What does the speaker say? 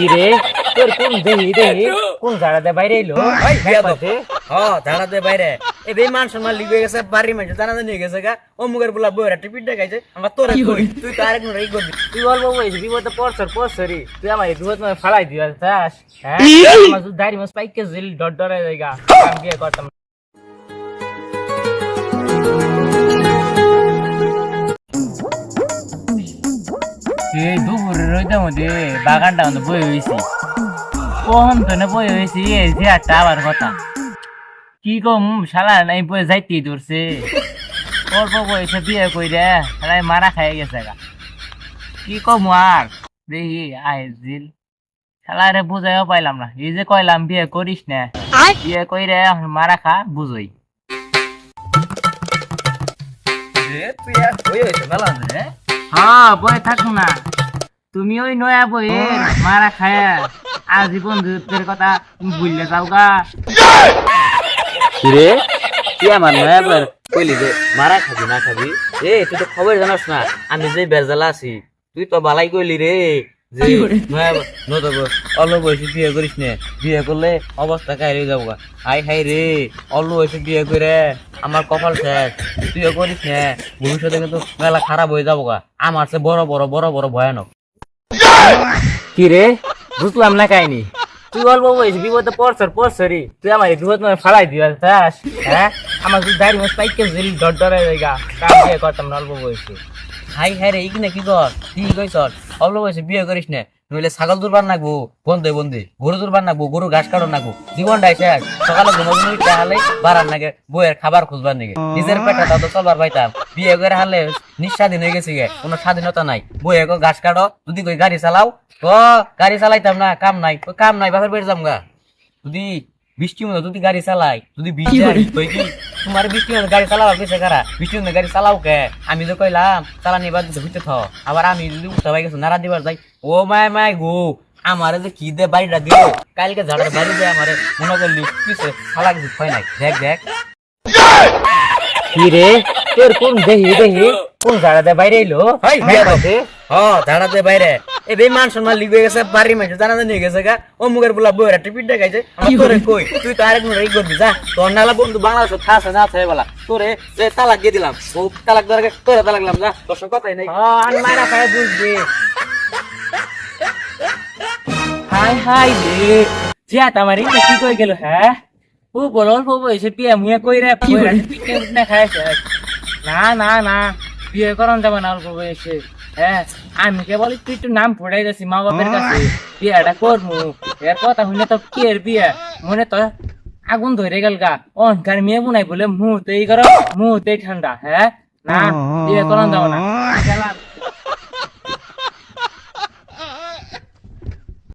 কি রে? তোর কোন দেহি দেহি? কোন জায়গাতে বাইরে এলো? ওই বিয়া তো একপাশে? হ ধাড়াতে বাইরে। এ বেমান সম্মান লিগে গেছে বাড়ি মানুষ জানা জানি হয়ে গেছে গা। ও মুখের বলা বইরা টিপিট দেখাইছে। আমার তোরে কই তুই তো আরেক ই করবি। তুই অল্প বয়স বিপদে পড়ছর পড়ছরি তুই আমার বিপদ মানে ফালাই দিবা চাস হ্যাঁ? আমার দাড়ি মাস পাইকে জিল ডট ডরে জায়গা আমি বিয়ে করতাম মধ্যে বাগানটা মধ্যে বই হয়েছি। কখন তো না বই হয়েছি এই যে একটা আবার কথা। কি কম শালা নাই বই যাইতেই ধরছে। অল্প বয়সে বিয়ে কইরে শালাই মারা খাই গেছে গা। কি কম আর? দেখি আয় জিল। শালারে বুঝাইও পাইলাম না। এই যে কইলাম বিয়ে করিস না। বিয়ে কইরে এখন মারা খা বুঝই। রে তুই হয়ে হয়েছে মেলা হ্যাঁ? বই থাকো না। তুমি ওই নয়া বইয়ের মারা খায় আজ বন্ধুত্বের কথা তুমি ভুললে যাও গা রে তুই আমার নয়া বার কইলি যে মারা খাবি না খাবি? এ তুই তো খবর জানাস না আমি যে বেজালা আছি তুই তো বালাই কইলি রে যে নয়া নতব অল্প বয়সে বিয়ে করিস নে বিয়ে করলে অবস্থা কাহিরে যাব গা হাই হাই রে অল্প বয়সে বিয়ে করে আমার কপাল শেষ তুইও করিস নে ভবিষ্যতে কিন্তু মেলা খারাপ হয়ে যাব গা আমার সে বড় বড় বড় বড় ভয়ানক। কি রে? বুঝলাম না কাহিনি। তুই অল্প বয়স বিপদে পড়ছর পড়ছরি তুই আমার বিপদ মানে ফালাই দিবা হ্যাঁ? আমার দাড়ি মাস পাইকে জিল ডর ডরাই কাম বিয়ে করতাম না অল্প বয়সে। হাই হাই রে, ইগনে কি কর? কি কইছ? অল্প বয়সে বিয়ে করিস না, নইলে ছাগল দুরবার নাকবো, বন্ধে বন্ধে, গরু দুরবার নাকবো, গরু ঘাস কাটো নাকবো, জীবনটাই শেষ। সকালে ঘুমাবো উঠতে হালে বাড়ার নাগে বইয়ের খাবার খুঁজবার নাগে। নিজের পেটে তাও তো চলবার পাইতাম। বিয়ে করে হালে নিঃস্বাধীন হয়ে গেছি গে, কোনো স্বাধীনতা নাই। বইয়ে গো ঘাস কাটো, যদি কই গাড়ি চালাও ও গাড়ি চালাইতাম না, কাম নাই কাম নাই, বাপের বেড়ে যাম গা। যদি বৃষ্টি মতো যদি গাড়ি চালাই যদি বৃষ্টি হয় তোমার বৃষ্টি মতো গাড়ি চালাও গেছে কারা? বৃষ্টি মতো গাড়ি চালাও কে? আমি তো কইলাম চালানি দিতে হইতে থ আবার আমি যদি উঠতে পাই গেছো নাড়া দিবার যাই ও মায় মায় গো আমারে যে কি দে বাড়িটা দিল? কালকে ঝাড়ার বাড়ি দিয়ে আমারে মনে করলি কিসে? খালা কিছু হয় নাই। দেখ দেখ। কি রে? তোর কোন দেহি দেহি? কোন জায়গাতে বাইরে এলো? হাই, বিয়া দাও। একপাশে? হ ধাড়াতে বাইরে। এ বেমান সম্মান লিগে গেছে বাড়ি মানুষ জানা জানি গেছে গা। ও মুখের বলা বইরা টিপিট দেখাইছে তোরে কই? তুই তো আরেক ই করবি যা। তোর নালা বন্ধু বাংলাদেশ থাকছে না থাকে বলা তোরে যে তালাক দিয়ে দিলাম ও তালাক দেওয়ার আগে তোরে তালাক দিলাম যা। তোর সঙ্গে কথাই নাই। হ্যাঁ আন মারা খায় বুঝবি হাই হাই রে। জিয়া তোমার কি কই গেল হ্যাঁ? ও বল অল্প বয়সে বিয়ে মুয়ে কই রে পিঠে উঠনে খাইছে। না না না। বিয়ে করন যাবে না অল্প বয়সে। আমি কেবল তুই একটু নাম পড়াই যাচ্ছি মা বাপের কাছে বিয়েটা করব এর কথা শুনে তো কি এর বিয়ে? মনে তো আগুন ধরে গেল গা। অনকার মেয়ে বুনাই বলে মুহূর্তেই গরম মুহূর্তেই ঠান্ডা হ্যাঁ? না বিয়ে করন যাব না।